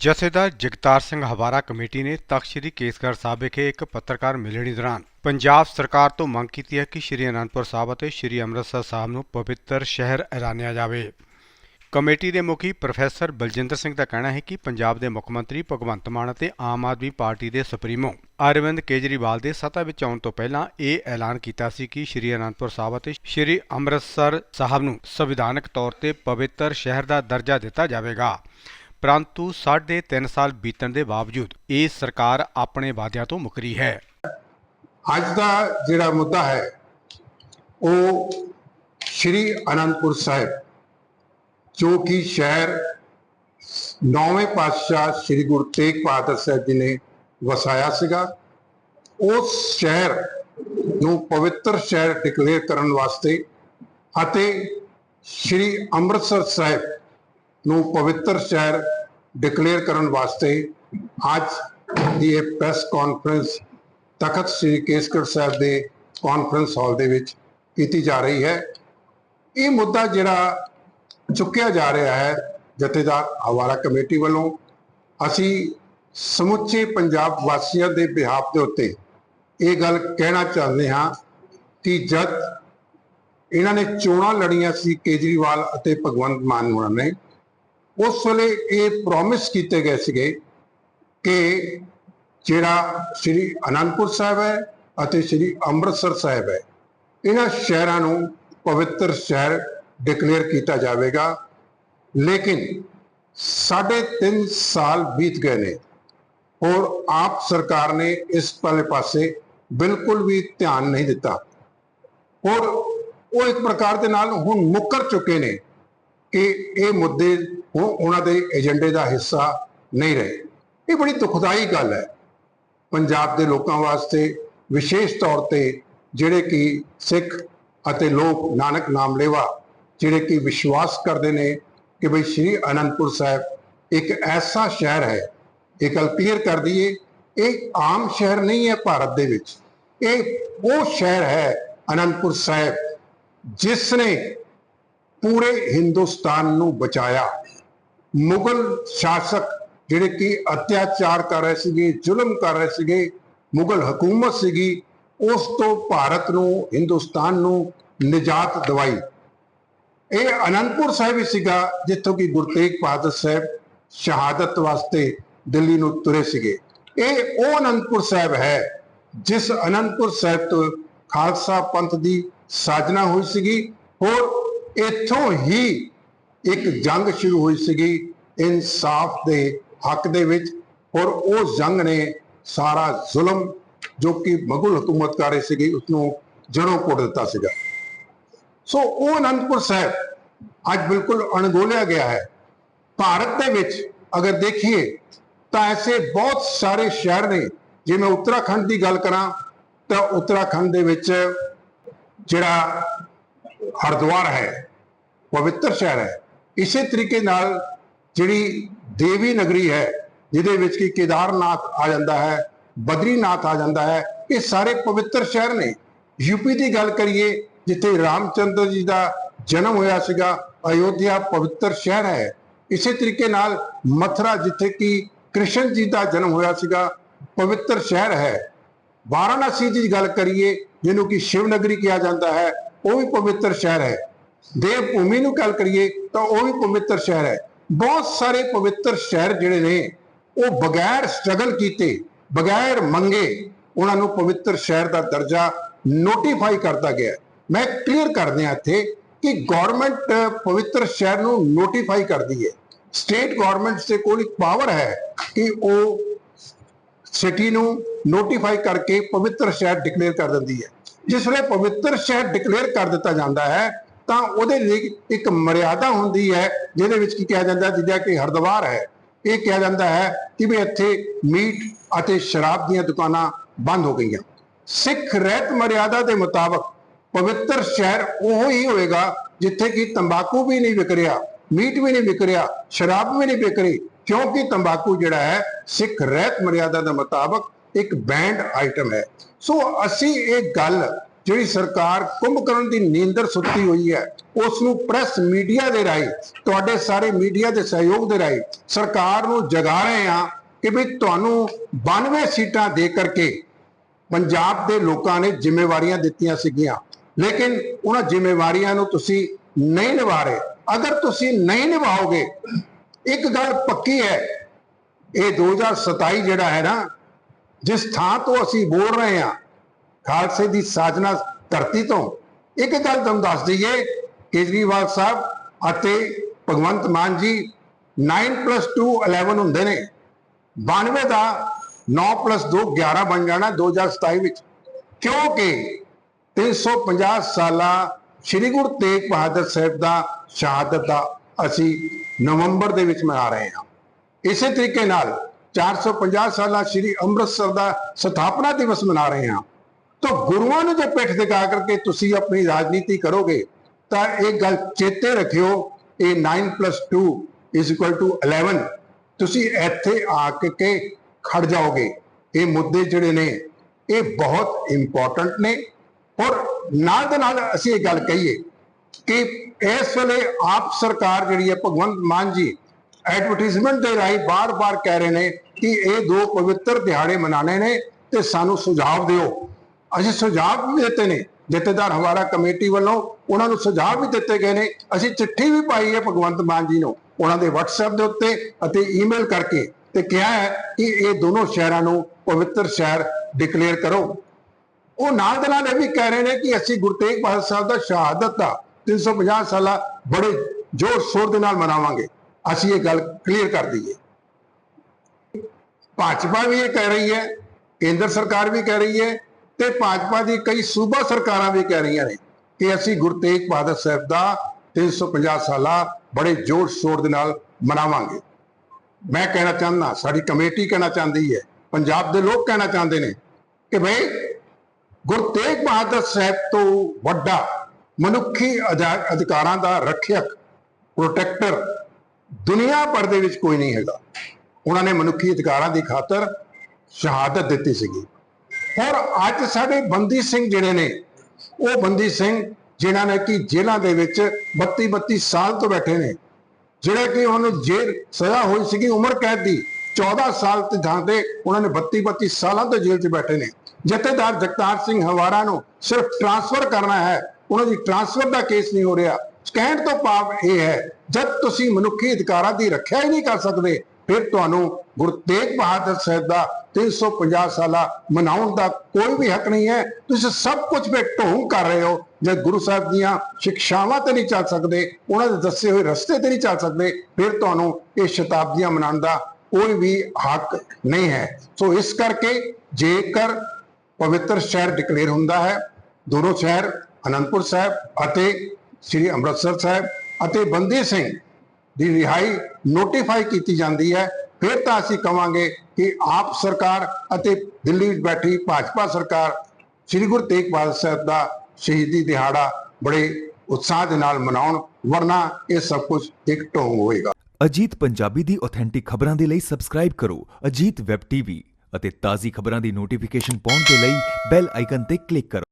ਜਥੇਦਾਰ ਜਗਤਾਰ ਸਿੰਘ ਹਵਾਰਾ ਕਮੇਟੀ ਨੇ ਤਖ਼ਤ ਸ੍ਰੀ ਕੇਸਗੜ੍ਹ ਸਾਹਿਬ ਵਿਖੇ ਇੱਕ ਪੱਤਰਕਾਰ ਮਿਲਣੀ ਦੌਰਾਨ ਪੰਜਾਬ ਸਰਕਾਰ ਤੋਂ ਮੰਗ ਕੀਤੀ ਹੈ ਕਿ ਸ੍ਰੀ ਅਨੰਦਪੁਰ ਸਾਹਿਬ ਅਤੇ ਸ੍ਰੀ ਅੰਮ੍ਰਿਤਸਰ ਸਾਹਿਬ ਨੂੰ ਪਵਿੱਤਰ ਸ਼ਹਿਰ ਐਲਾਨਿਆ ਜਾਵੇ। ਕਮੇਟੀ ਦੇ ਮੁਖੀ ਪ੍ਰੋਫੈਸਰ ਬਲਜਿੰਦਰ ਸਿੰਘ ਦਾ ਕਹਿਣਾ ਹੈ ਕਿ ਪੰਜਾਬ ਦੇ ਮੁੱਖ ਮੰਤਰੀ ਭਗਵੰਤ ਮਾਨ ਅਤੇ ਆਮ ਆਦਮੀ ਪਾਰਟੀ ਦੇ ਸੁਪਰੀਮੋ ਅਰਵਿੰਦ ਕੇਜਰੀਵਾਲ ਦੇ ਸੱਤਾ ਵਿੱਚ ਆਉਣ ਤੋਂ ਪਹਿਲਾਂ ਇਹ ਐਲਾਨ ਕੀਤਾ ਸੀ ਕਿ ਸ੍ਰੀ ਅਨੰਦਪੁਰ ਸਾਹਿਬ ਅਤੇ ਸ੍ਰੀ ਅੰਮ੍ਰਿਤਸਰ ਸਾਹਿਬ ਨੂੰ ਸੰਵਿਧਾਨਕ ਤੌਰ ਤੇ ਪਵਿੱਤਰ ਸ਼ਹਿਰ ਦਾ ਦਰਜਾ ਦਿੱਤਾ ਜਾਵੇਗਾ। ਪਰੰਤੂ ਸਾਢੇ ਤਿੰਨ ਸਾਲ ਬੀਤਣ ਦੇ ਬਾਵਜੂਦ ਇਹ ਸਰਕਾਰ ਆਪਣੇ ਵਾਅਦਿਆਂ ਤੋਂ ਮੁਕਰੀ ਹੈ। ਅੱਜ ਦਾ ਜਿਹੜਾ ਮੁੱਦਾ ਹੈ, ਉਹ ਸ਼੍ਰੀ ਅਨੰਦਪੁਰ ਸਾਹਿਬ, ਜੋ ਕਿ ਸ਼ਹਿਰ ਨੌਵੇਂ ਪਾਤਸ਼ਾਹ ਸ਼੍ਰੀ ਗੁਰੂ ਤੇਗ ਬਹਾਦਰ ਸਾਹਿਬ ਜੀ ਨੇ ਵਸਾਇਆ ਸੀਗਾ, ਉਸ ਸ਼ਹਿਰ ਨੂੰ ਪਵਿੱਤਰ ਸ਼ਹਿਰ ਡਿਕਲੇਅਰ ਕਰਨ ਵਾਸਤੇ ਅਤੇ ਸ਼੍ਰੀ ਅੰਮ੍ਰਿਤਸਰ ਸਾਹਿਬ ਨੂੰ ਪਵਿੱਤਰ ਸ਼ਹਿਰ ਡਿਕਲੇਅਰ ਕਰਨ ਵਾਸਤੇ ਅੱਜ ਦੀ ਇਹ ਪ੍ਰੈਸ ਕਾਨਫਰੰਸ ਤਖਤ ਸ੍ਰੀ ਕੇਸਗੜ੍ਹ ਸਾਹਿਬ ਦੇ ਕਾਨਫਰੰਸ ਹਾਲ ਦੇ ਵਿੱਚ ਕੀਤੀ ਜਾ ਰਹੀ ਹੈ। ਇਹ ਮੁੱਦਾ ਜਿਹੜਾ ਚੁੱਕਿਆ ਜਾ ਰਿਹਾ ਹੈ ਜਥੇਦਾਰ ਹਵਾਰਾ ਕਮੇਟੀ ਵੱਲੋਂ, ਅਸੀਂ ਸਮੁੱਚੇ ਪੰਜਾਬ ਵਾਸੀਆਂ ਦੇ ਬਿਹਾਫ ਦੇ ਉੱਤੇ ਇਹ ਗੱਲ ਕਹਿਣਾ ਚਾਹੁੰਦੇ ਹਾਂ ਕਿ ਜਦ ਇਹਨਾਂ ਨੇ ਚੋਣਾਂ ਲੜੀਆਂ ਸੀ ਕੇਜਰੀਵਾਲ ਅਤੇ ਭਗਵੰਤ ਮਾਨ ਹੋਣਾ ਨੇ ਉਸ ਵੇਲੇ ਇਹ ਪ੍ਰੋਮਿਸ ਕੀਤੇ ਗਏ ਸੀਗੇ ਕਿ ਜਿਹੜਾ ਸ੍ਰੀ ਅਨੰਦਪੁਰ ਸਾਹਿਬ ਹੈ ਅਤੇ ਸ੍ਰੀ ਅੰਮ੍ਰਿਤਸਰ ਸਾਹਿਬ ਹੈ, ਇਹਨਾਂ ਸ਼ਹਿਰਾਂ ਨੂੰ ਪਵਿੱਤਰ ਸ਼ਹਿਰ ਡਿਕਲੇਅਰ ਕੀਤਾ ਜਾਵੇਗਾ। ਲੇਕਿਨ ਸਾਢੇ ਤਿੰਨ ਸਾਲ ਬੀਤ ਗਏ ਨੇ ਔਰ ਆਪ ਸਰਕਾਰ ਨੇ ਇਸ ਵਾਲੇ ਪਾਸੇ ਬਿਲਕੁਲ ਵੀ ਧਿਆਨ ਨਹੀਂ ਦਿੱਤਾ। ਔਰ ਉਹ ਇੱਕ ਪ੍ਰਕਾਰ ਦੇ ਨਾਲ ਹੁਣ ਮੁੱਕਰ ਚੁੱਕੇ ਨੇ ਕਿ ਇਹ ਮੁੱਦੇ ਹੁਣ ਉਹਨਾਂ ਦੇ ਏਜੰਡੇ ਦਾ ਹਿੱਸਾ ਨਹੀਂ ਰਹੇ। ਇਹ ਬੜੀ ਦੁਖਦਾਈ ਗੱਲ ਹੈ। ਪੰਜਾਬ ਦੇ ਲੋਕਾਂ ਵਾਸਤੇ ਵਿਸ਼ੇਸ਼ ਤੌਰ ਤੇ ਜਿਹੜੇ ਕਿ ਸਿੱਖ ਅਤੇ ਲੋਕ ਨਾਨਕ ਨਾਮ ਲੈਵਾ ਜਿਹੜੇ ਕਿ ਵਿਸ਼ਵਾਸ ਕਰਦੇ ਨੇ ਕਿ ਬਈ ਸ਼੍ਰੀ ਅਨੰਦਪੁਰ ਸਾਹਿਬ ਇੱਕ ਐਸਾ ਸ਼ਹਿਰ ਹੈ। ਇਹ ਗੱਲ ਕਲੀਅਰ ਕਰ ਦਈਏ, ਇਹ ਆਮ ਸ਼ਹਿਰ ਨਹੀਂ ਹੈ ਭਾਰਤ ਦੇ ਵਿੱਚ। ਇਹ ਉਹ ਸ਼ਹਿਰ ਹੈ ਅਨੰਦਪੁਰ ਸਾਹਿਬ, ਜਿਸ ਨੇ ਪੂਰੇ ਹਿੰਦੁਸਤਾਨ ਨੂੰ ਬਚਾਇਆ। ਮੁਗਲ ਸ਼ਾਸਕ ਜਿਹੜੇ ਕਿ ਅਤਿਆਚਾਰ ਕਰ ਰਹੇ ਸੀਗੇ, ਜ਼ੁਲਮ ਕਰ ਰਹੇ ਸੀਗੇ, ਮੁਗਲ ਹਕੂਮਤ ਸੀਗੀ, ਉਸ ਤੋਂ ਭਾਰਤ ਨੂੰ, ਹਿੰਦੁਸਤਾਨ ਨੂੰ ਨਿਜਾਤ ਦਿਵਾਈ। ਇਹ ਅਨੰਦਪੁਰ ਸਾਹਿਬ ਹੀ ਸੀਗਾ, ਜਿੱਥੋਂ ਕਿ ਗੁਰੂ ਤੇਗ ਬਹਾਦਰ ਸਾਹਿਬ ਸ਼ਹਾਦਤ ਵਾਸਤੇ ਦਿੱਲੀ ਨੂੰ ਤੁਰੇ ਸੀਗੇ। ਇਹ ਉਹ ਅਨੰਦਪੁਰ ਸਾਹਿਬ ਹੈ, ਜਿਸ ਅਨੰਦਪੁਰ ਸਾਹਿਬ ਤੋਂ ਖਾਲਸਾ ਪੰਥ ਦੀ ਸਾਜਨਾ ਹੋਈ ਸੀਗੀ। ਹੋਰ ਇੱਥੋਂ ਹੀ ਇੱਕ ਜੰਗ ਸ਼ੁਰੂ ਹੋਈ ਸੀਗੀ ਇਨਸਾਫ ਦੇ ਹੱਕ ਦੇ ਵਿੱਚ ਔਰ ਉਹ ਜੰਗ ਨੇ ਸਾਰਾ ਜ਼ੁਲਮ ਜੋ ਕਿ ਮਗਲ ਹਕੂਮਤ ਕਰ ਰਹੀ ਸੀਗੀ ਉਸ ਨੂੰ ਜੜੋਂ ਪੁੱਟ ਦਿੱਤਾ ਸੀਗਾ। ਸੋ ਉਹ ਅਨੰਦਪੁਰ ਸਾਹਿਬ ਅੱਜ ਬਿਲਕੁਲ ਅਣਗੋਲਿਆ ਗਿਆ ਹੈ। ਭਾਰਤ ਦੇ ਵਿੱਚ ਅਗਰ ਦੇਖੀਏ ਤਾਂ ਐਸੇ ਬਹੁਤ ਸਾਰੇ ਸ਼ਹਿਰ ਨੇ, ਜੇ ਮੈਂ ਉੱਤਰਾਖੰਡ ਦੀ ਗੱਲ ਕਰਾਂ ਤਾਂ ਉੱਤਰਾਖੰਡ ਦੇ ਵਿੱਚ ਜਿਹੜਾ ਹਰਿਦੁਆਰ ਹੈ ਪਵਿੱਤਰ ਸ਼ਹਿਰ ਹੈ। ਇਸੇ ਤਰੀਕੇ ਨਾਲ ਜਿਹੜੀ ਦੇਵੀ ਨਗਰੀ ਹੈ, ਜਿਹਦੇ ਵਿੱਚ ਕਿ ਕੇਦਾਰਨਾਥ ਆ ਜਾਂਦਾ ਹੈ, ਬਦਰੀਨਾਥ ਆ ਜਾਂਦਾ ਹੈ, ਇਹ ਸਾਰੇ ਪਵਿੱਤਰ ਸ਼ਹਿਰ ਨੇ। ਯੂਪੀ ਦੀ ਗੱਲ ਕਰੀਏ, ਜਿੱਥੇ ਰਾਮਚੰਦਰ ਜੀ ਦਾ ਜਨਮ ਹੋਇਆ ਸੀਗਾ, ਅਯੋਧਿਆ ਪਵਿੱਤਰ ਸ਼ਹਿਰ ਹੈ। ਇਸੇ ਤਰੀਕੇ ਨਾਲ ਮਥੁਰਾ, ਜਿੱਥੇ ਕਿ ਕ੍ਰਿਸ਼ਨ ਜੀ ਦਾ ਜਨਮ ਹੋਇਆ ਸੀਗਾ, ਪਵਿੱਤਰ ਸ਼ਹਿਰ ਹੈ। ਵਾਰਾਣਸੀ ਦੀ ਗੱਲ ਕਰੀਏ, ਜਿਹਨੂੰ ਕਿ ਸ਼ਿਵ ਨਗਰੀ ਕਿਹਾ ਜਾਂਦਾ ਹੈ, ਉਹ ਵੀ ਪਵਿੱਤਰ ਸ਼ਹਿਰ ਹੈ। ਦੇਵ ਭੂਮੀ ਨੂੰ ਗੱਲ ਕਰੀਏ ਤਾਂ ਉਹ ਵੀ ਪਵਿੱਤਰ ਸ਼ਹਿਰ ਹੈ। ਬਹੁਤ ਸਾਰੇ ਪਵਿੱਤਰ ਸ਼ਹਿਰ ਜਿਹੜੇ ਨੇ, ਉਹ ਬਗੈਰ ਸਟਰਗਲ ਕੀਤੇ, ਬਗੈਰ ਮੰਗੇ ਉਹਨਾਂ ਨੂੰ ਪਵਿੱਤਰ ਸ਼ਹਿਰ ਦਾ ਦਰਜਾ ਨੋਟੀਫਾਈ ਕਰਤਾ ਗਿਆ ਮੈਂ ਕਲੀਅਰ ਕਰ ਦਿਆਂ ਇੱਥੇ ਕਿ ਗਵਰਨਮੈਂਟ ਪਵਿੱਤਰ ਸ਼ਹਿਰ ਨੂੰ ਨੋਟੀਫਾਈ ਕਰਦੀ ਹੈ। ਸਟੇਟ ਗਵਰਨਮੈਂਟ ਦੇ ਕੋਲ ਇੱਕ ਪਾਵਰ ਹੈ ਕਿ ਉਹ ਸਿਟੀ ਨੂੰ ਨੋਟੀਫਾਈ ਕਰਕੇ ਪਵਿੱਤਰ ਸ਼ਹਿਰ ਡਿਕਲੇਅਰ ਕਰ ਦਿੰਦੀ ਹੈ। ਜਿਸ ਵੇਲੇ ਪਵਿੱਤਰ ਸ਼ਹਿਰ ਡਿਕਲੇਅਰ ਕਰ ਦਿੱਤਾ ਜਾਂਦਾ ਹੈ ਤਾਂ ਉਹਦੇ ਲਈ ਇੱਕ ਮਰਿਆਦਾ ਹੁੰਦੀ ਹੈ, ਜਿਹਦੇ ਵਿੱਚ ਕੀ ਕਿਹਾ ਜਾਂਦਾ ਜਿੱਦਾਂ ਕਿ ਹਰਦੁਆਰ ਹੈ, ਇਹ ਕਿਹਾ ਜਾਂਦਾ ਹੈ ਕਿ ਵੀ ਇੱਥੇ ਮੀਟ ਅਤੇ ਸ਼ਰਾਬ ਦੀਆਂ ਦੁਕਾਨਾਂ ਬੰਦ ਹੋ ਗਈਆਂ। ਸਿੱਖ ਰਹਿਤ ਮਰਿਆਦਾ ਦੇ ਮੁਤਾਬਕ ਪਵਿੱਤਰ ਸ਼ਹਿਰ ਉਹ ਹੀ ਹੋਏਗਾ ਜਿੱਥੇ ਕਿ ਤੰਬਾਕੂ ਵੀ ਨਹੀਂ ਵਿਕਰਿਆ ਮੀਟ ਵੀ ਨਹੀਂ ਵਿਕਰਿਆ ਸ਼ਰਾਬ ਵੀ ਨਹੀਂ ਵਿਕਰੀ ਕਿਉਂਕਿ ਤੰਬਾਕੂ ਜਿਹੜਾ ਹੈ, ਸਿੱਖ ਰਹਿਤ ਮਰਿਆਦਾ ਦੇ ਮੁਤਾਬਕ ਇੱਕ ਬੈਂਡ ਆਈਟਮ ਹੈ। ਸੋ ਅਸੀਂ ਇਹ ਗੱਲ ਜਿਹੜੀ ਸਰਕਾਰ ਕੁੰਭਕਰਨ ਦੀ ਨੀਂਦਰ ਸੁੱਤੀ ਹੋਈ ਹੈ ਉਸ ਨੂੰ ਪ੍ਰੈਸ ਮੀਡੀਆ ਦੇ ਰਾਹੀਂ, ਤੁਹਾਡੇ ਸਾਰੇ ਮੀਡੀਆ ਦੇ ਸਹਿਯੋਗ ਦੇ ਰਾਹੀਂ ਸਰਕਾਰ ਨੂੰ ਜਗਾ ਰਹੇ ਹਾਂ ਕਿ ਵੀ ਤੁਹਾਨੂੰ 92 ਸੀਟਾਂ ਦੇ ਕਰਕੇ ਪੰਜਾਬ ਦੇ ਲੋਕਾਂ ਨੇ ਜ਼ਿੰਮੇਵਾਰੀਆਂ ਦਿੱਤੀਆਂ ਸੀਗੀਆਂ। ਲੇਕਿਨ ਉਹਨਾਂ ਜ਼ਿੰਮੇਵਾਰੀਆਂ ਨੂੰ ਤੁਸੀਂ ਨਹੀਂ ਨਿਭਾ ਰਹੇ। ਅਗਰ ਤੁਸੀਂ ਨਹੀਂ ਨਿਭਾਓਗੇ, ਇੱਕ ਗੱਲ ਪੱਕੀ ਹੈ, ਇਹ 2027 ਜਿਹੜਾ ਹੈ ਨਾ, ਜਿਸ ਥਾਂ ਤੋਂ ਅਸੀਂ ਬੋਲ ਰਹੇ ਹਾਂ ਖਾਲਸੇ ਦੀ ਸਾਜਨਾ ਧਰਤੀ ਤੋਂ ਇੱਕ ਗੱਲ ਤੁਹਾਨੂੰ ਦੱਸ ਦਈਏ, ਕੇਜਰੀਵਾਲ ਸਾਹਿਬ ਅਤੇ ਭਗਵੰਤ ਮਾਨ ਜੀ 9 2 11 ਹੁੰਦੇ ਨੇ। 92 ਦਾ 9 2 11 ਬਣ ਜਾਣਾ 2027 ਵਿੱਚ। ਕਿਉਂਕਿ 350 ਸਾਲਾ ਸ੍ਰੀ ਗੁਰੂ ਤੇਗ ਬਹਾਦਰ ਸਾਹਿਬ ਦਾ ਸ਼ਹਾਦਤ ਦਾ ਅਸੀਂ ਨਵੰਬਰ ਦੇ ਵਿੱਚ ਮਨਾ ਰਹੇ ਹਾਂ। ਇਸੇ ਤਰੀਕੇ ਨਾਲ 450 ਸਾਲਾ ਸ੍ਰੀ ਅੰਮ੍ਰਿਤਸਰ ਦਾ ਸਥਾਪਨਾ ਦਿਵਸ ਮਨਾ ਰਹੇ ਹਾਂ। ਤਾਂ ਗੁਰੂਆਂ ਨੂੰ ਜੇ ਪਿੱਠ ਦਿਖਾ ਕਰਕੇ ਤੁਸੀਂ ਆਪਣੀ ਰਾਜਨੀਤੀ ਕਰੋਗੇ, ਤਾਂ ਇਹ ਗੱਲ ਚੇਤੇ ਰੱਖਿਓ, ਇਹ 9 2 11 ਤੁਸੀਂ ਇੱਥੇ ਆ ਕੇ ਖੜ ਜਾਓਗੇ। ਇਹ ਮੁੱਦੇ ਜਿਹੜੇ ਨੇ, ਇਹ ਬਹੁਤ ਇੰਪੋਰਟੈਂਟ ਨੇ। ਔਰ ਨਾਲ ਦੇ ਨਾਲ ਅਸੀਂ ਇਹ ਗੱਲ ਕਹੀਏ ਕਿ ਇਸ ਵੇਲੇ ਆਪ ਸਰਕਾਰ ਜਿਹੜੀ ਹੈ, ਭਗਵੰਤ ਮਾਨ ਜੀ ਐਡਵਰਟਾਈਜ਼ਮੈਂਟ ਦੇ ਰਾਹੀਂ ਬਾਰ-ਬਾਰ ਕਹਿ ਰਹੇ ਨੇ ਕਿ ਇਹ ਦੋ ਪਵਿੱਤਰ ਦਿਹਾੜੇ ਮਨਾਣੇ ਨੇ ਤੇ ਸਾਨੂੰ ਸੁਝਾਅ ਦਿਓ। ਅਸੀਂ ਸੁਝਾਅ ਵੀ ਦਿੱਤੇ ਨੇ। ਜਥੇਦਾਰ ਹਵਾਰਾ ਕਮੇਟੀ ਵੱਲੋਂ ਉਹਨਾਂ ਨੂੰ ਸੁਝਾਅ ਵੀ ਦਿੱਤੇ ਗਏ ਨੇ। ਅਸੀਂ ਚਿੱਠੀ ਵੀ ਪਾਈ ਹੈ ਭਗਵੰਤ ਮਾਨ ਜੀ ਨੂੰ। ਉਹਨਾਂ ਦੇ WhatsApp ਦੇ ਉੱਤੇ ਅਤੇ ਈਮੇਲ ਕਰਕੇ ਤੇ ਕਿਹਾ ਹੈ ਕਿ ਇਹ ਦੋਨੋਂ ਸ਼ਹਿਰਾਂ ਨੂੰ ਪਵਿੱਤਰ ਸ਼ਹਿਰ ਡਿਕਲੇਅਰ ਕਰੋ। ਉਹ ਨਾਲ ਦੇ ਨਾਲ ਇਹ ਵੀ ਕਹਿ ਰਹੇ ਨੇ ਕਿ ਅਸੀਂ ਗੁਰੂ ਤੇਗ ਬਹਾਦਰ ਸਾਹਿਬ ਦਾ ਸ਼ਹਾਦਤ ਦਾ 350 ਸਾਲਾ ਬੜੇ ਜ਼ੋਰ ਸ਼ੋਰ ਦੇ ਨਾਲ ਮਨਾਵਾਂਗੇ। ਅਸੀਂ ਇਹ ਗੱਲ ਕਲੀਅਰ ਕਰ ਦਈਏ। ਭਾਜਪਾ ਵੀ ਇਹ ਕਹਿ ਰਹੀ ਹੈ, ਕੇਂਦਰ ਸਰਕਾਰ ਵੀ ਕਹਿ ਰਹੀ ਹੈ ਤੇ ਭਾਜਪਾ ਦੀ ਕਈ ਸੂਬਾ ਸਰਕਾਰਾਂ ਵੀ ਕਹਿ ਰਹੀਆਂ ਨੇ ਕਿ ਅਸੀਂ ਗੁਰੂ ਤੇਗ ਬਹਾਦਰ ਸਾਹਿਬ ਦਾ 350 ਸਾਲਾ ਬੜੇ ਜ਼ੋਰ ਸ਼ੋਰ ਦੇ ਨਾਲ ਮਨਾਵਾਂਗੇ। ਮੈਂ ਕਹਿਣਾ ਚਾਹੁੰਦਾ, ਸਾਡੀ ਕਮੇਟੀ ਕਹਿਣਾ ਚਾਹੁੰਦੀ ਹੈ, ਪੰਜਾਬ ਦੇ ਲੋਕ ਕਹਿਣਾ ਚਾਹੁੰਦੇ ਨੇ ਕਿ ਭਈ ਗੁਰੂ ਤੇਗ ਬਹਾਦਰ ਸਾਹਿਬ ਤੋਂ ਵੱਡਾ ਮਨੁੱਖੀ ਅਧਿ- ਅਧਿਕਾਰਾਂ ਦਾ ਰੱਖਿਅਕ ਪ੍ਰੋਟੈਕਟਰ ਦੁਨੀਆ ਭਰ ਦੇ ਵਿੱਚ ਕੋਈ ਨਹੀਂ ਹੈਗਾ। ਉਹਨਾਂ ਨੇ ਮਨੁੱਖੀ ਅਧਿਕਾਰਾਂ ਦੀ ਖਾਤਰ ਸ਼ਹਾਦਤ ਦਿੱਤੀ ਸੀਗੀ। ਔਰ ਅੱਜ ਸਾਡੇ ਬੰਦੀ ਸਿੰਘ ਜਿਹੜੇ ਨੇ, ਉਹ ਬੰਦੀ ਸਿੰਘ ਜਿਨ੍ਹਾਂ ਨੇ ਕਿ ਜੇਲ੍ਹਾਂ ਦੇ ਵਿੱਚ 32 32 ਸਾਲ ਤੋਂ ਬੈਠੇ ਨੇ। ਜਿਹੜੇ ਕਿ ਉਹਨੂੰ ਜੇਲ੍ਹ ਸਜ਼ਾ ਹੋਈ ਸੀਗੀ ਉਮਰ ਕੈਦ ਦੀ 14 ਸਾਲ ਤੇ ਥਾਂ ਉਹਨਾਂ ਨੇ 32 32 ਸਾਲਾਂ ਤੋਂ ਜੇਲ੍ਹ 'ਚ ਬੈਠੇ ਨੇ। ਜਥੇਦਾਰ ਜਗਤਾਰ ਸਿੰਘ ਹਵਾਰਾ ਨੂੰ ਸਿਰਫ ਟਰਾਂਸਫਰ ਕਰਨਾ ਹੈ, ਉਹਨਾਂ ਦੀ ਟਰਾਂਸਫਰ ਦਾ ਕੇਸ ਨਹੀਂ ਹੋ ਰਿਹਾ। ਕਹਿਣ ਤੋਂ ਭਾਵ ਇਹ ਹੈ, ਜਦ ਤੁਸੀਂ ਮਨੁੱਖੀ ਅਧਿਕਾਰਾਂ ਦੀ ਰੱਖਿਆ ਹੀ ਨਹੀਂ ਕਰ ਸਕਦੇ ਫਿਰ ਤੁਹਾਨੂੰ ਗੁਰੂ ਤੇਗ ਬਹਾਦਰ ਸਾਹਿਬ ਦਾ 350 ਸਾਲਾ ਮਨਾਉਣ ਦਾ ਕੋਈ ਵੀ ਹੱਕ ਨਹੀਂ ਹੈ। ਤੁਸੀਂ ਸਭ ਕੁਝ ਵਿੱਚ ਢੋਂਗ ਕਰ ਰਹੇ ਹੋ। ਜੇ ਗੁਰੂ ਸਾਹਿਬ ਦੀਆਂ ਸਿੱਖਿਆਵਾਂ ਤੇ ਨਹੀਂ ਚੱਲ ਸਕਦੇ, ਉਹਨਾਂ ਦੇ ਦੱਸੇ ਹੋਏ ਰਸਤੇ ਤੇ ਨਹੀਂ ਚੱਲ ਸਕਦੇ, ਫਿਰ ਤੁਹਾਨੂੰ ਇਹ ਸ਼ਤਾਬਦੀਆਂ ਮਨਾਉਣ ਦਾ ਕੋਈ ਵੀ ਹੱਕ ਨਹੀਂ ਹੈ। ਸੋ ਇਸ ਕਰਕੇ ਜੇਕਰ ਪਵਿੱਤਰ ਸ਼ਹਿਰ ਡਿਕਲੇਅਰ ਹੁੰਦਾ ਹੈ, ਦੋਨੋਂ ਸ਼ਹਿਰ, ਅਨੰਦਪੁਰ ਸਾਹਿਬ ਅਤੇ ਸ੍ਰੀ ਅੰਮ੍ਰਿਤਸਰ ਸਾਹਿਬ ਅਤੇ ਬੰਦੀ ਸਿੰਘ ਦੀ ਰਿਹਾਈ ਨੋਟੀਫਾਈ ਕੀਤੀ ਜਾਂਦੀ ਹੈ। ਫਿਰ ਤਾਂ ਅਸੀਂ ਕਵਾਂਗੇ ਕਿ ਆਪ ਸਰਕਾਰ ਅਤੇ ਦਿੱਲੀ ਵਿੱਚ ਬੈਠੀ ਭਾਜਪਾ ਸਰਕਾਰ ਸ੍ਰੀ ਗੁਰੂ ਤੇਗ ਬਹਾਦਰ ਸਾਹਿਬ ਦਾ ਸ਼ਹੀਦੀ ਦਿਹਾੜਾ ਬੜੇ ਉਤਸ਼ਾਹ ਦੇ ਨਾਲ ਮਨਾਉਣ, ਵਰਨਾ ਇਹ ਸਭ ਕੁਝ ਇੱਕ ਢੋਂਗ ਹੋਏਗਾ। ਅਜੀਤ ਪੰਜਾਬੀ ਦੀ ਆਥੈਂਟਿਕ ਖਬਰਾਂ ਦੇ ਲਈ ਸਬਸਕ੍ਰਾਈਬ ਕਰੋ ਅਜੀਤ ਵੈਬ ਟੀਵੀ ਅਤੇ ਤਾਜ਼ੀ ਖਬਰਾਂ ਦੀ ਨੋਟੀਫਿਕੇਸ਼ਨ ਪਾਉਣ ਦੇ ਲਈ ਬੈਲ ਆਈਕਨ ਤੇ ਕਲਿੱਕ ਕਰੋ।